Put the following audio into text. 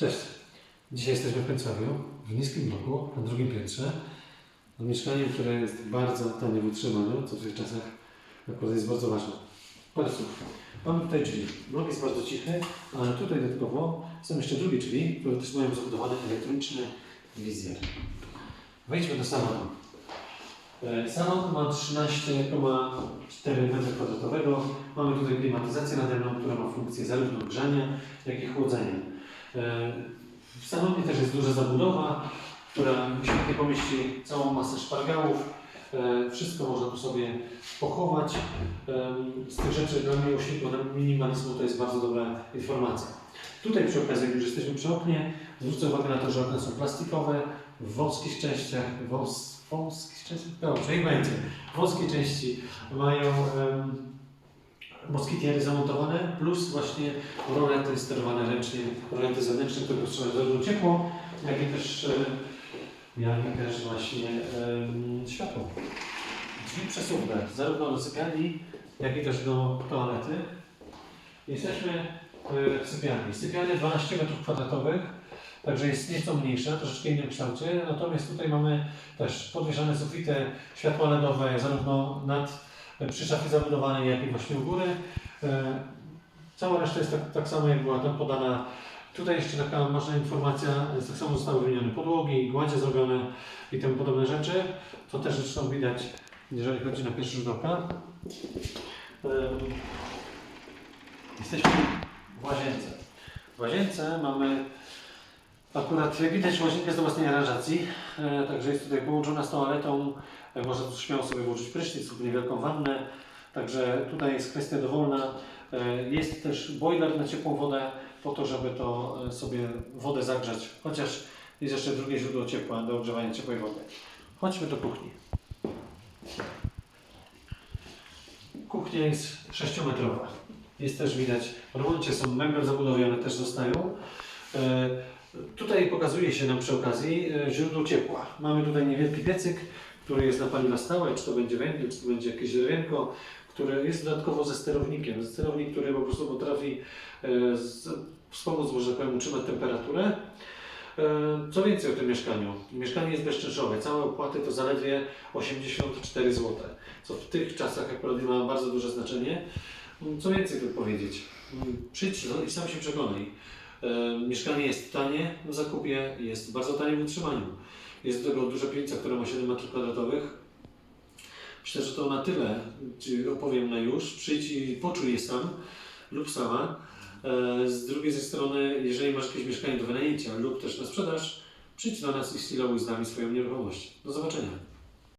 Cześć. Dzisiaj jesteśmy w Pęcławiu, w niskim bloku, na drugim piętrze. Na mieszkaniu, które jest bardzo tanie w utrzymaniu, co w tych czasach akurat jest bardzo ważne. Państwo, mamy tutaj drzwi. Blok jest bardzo cichy, ale tutaj dodatkowo są jeszcze drugie drzwi, które też mają zabudowany elektroniczny wizjer. Wejdźmy do salonu. E, Salon ma 13,4 m2. Mamy tutaj klimatyzację nade mną, która ma funkcję zarówno grzania, jak i chłodzenia. E, W salonie też jest duża zabudowa, która świetnie pomieści całą masę szpargałów. E, Wszystko można tu sobie pochować. Em, Z tych rzeczy dla miłośników minimalizmu to jest bardzo dobra informacja. Tutaj przy okazji, jak już jesteśmy przy oknie, zwrócę uwagę na to, że okna są plastikowe, w wąskich częściach, wąs, wąskich częściach, dobrze, niech będzie, wąskie części mają em, moskitiery zamontowane, plus właśnie rolety sterowane ręcznie, rolety zewnętrzne, które potrzebują ciepło, jak i też, e, jak i też właśnie światło. Drzwi przesuwne, zarówno do sypialni, jak i też do toalety. Jesteśmy e, w sypialni. Sypialnia 12 m2, także jest nieco mniejsza, troszeczkę innym kształcie. Natomiast tutaj mamy też podwieszane sufity, światła LEDowe, zarówno nad, przy szafie zabudowanej, jak i właśnie u góry. E, Cała reszta jest tak, tak samo, jak była tam podana. Tutaj jeszcze taka ważna informacja, jest tak samo zostały wymienione podłogi, gładzie zrobione i temu podobne rzeczy. To też zresztą widać, jeżeli chodzi na pierwszy rzut oka. Em, Jesteśmy w łazience. W łazience mamy akurat, widać, łazienkę do własnej aranżacji, e, także jest tutaj połączona z toaletą. E, można tu śmiało sobie włożyć prysznic lub niewielką wannę, także tutaj jest kwestia dowolna. E, jest też boiler na ciepłą wodę, po to, żeby to sobie wodę zagrzać, chociaż jest jeszcze drugie źródło ciepła do ogrzewania ciepłej wody. Chodźmy do kuchni. Kuchnia jest 6-metrowa. Jest też widać, w są meble zabudowione, też zostają. Tutaj pokazuje się nam przy okazji e, źródło ciepła. Mamy tutaj niewielki piecyk, który jest na paliwa stałe, czy to będzie węgiel, czy to będzie jakieś drewienko, które jest dodatkowo ze sterownikiem. Sterownik, który po prostu potrafi e, wspomóc, że powiem, utrzymać temperaturę. E, Co więcej o tym mieszkaniu? Mieszkanie jest bezczynszowe. Całe opłaty to zaledwie 84 zł, co w tych czasach akurat ma bardzo duże znaczenie. Co więcej tu powiedzieć? Mm, Przyjdź no i sam się przekonaj. E, Mieszkanie jest tanie w zakupie, jest bardzo tanie w utrzymaniu. Jest do tego duża piwnica, która ma 7 m2. Myślę, że to na tyle Ci opowiem na już. Przyjdź i poczuj je sam lub sama. E, Z drugiej strony, jeżeli masz jakieś mieszkanie do wynajęcia lub też na sprzedaż, przyjdź do nas i styluj z nami swoją nieruchomość. Do zobaczenia.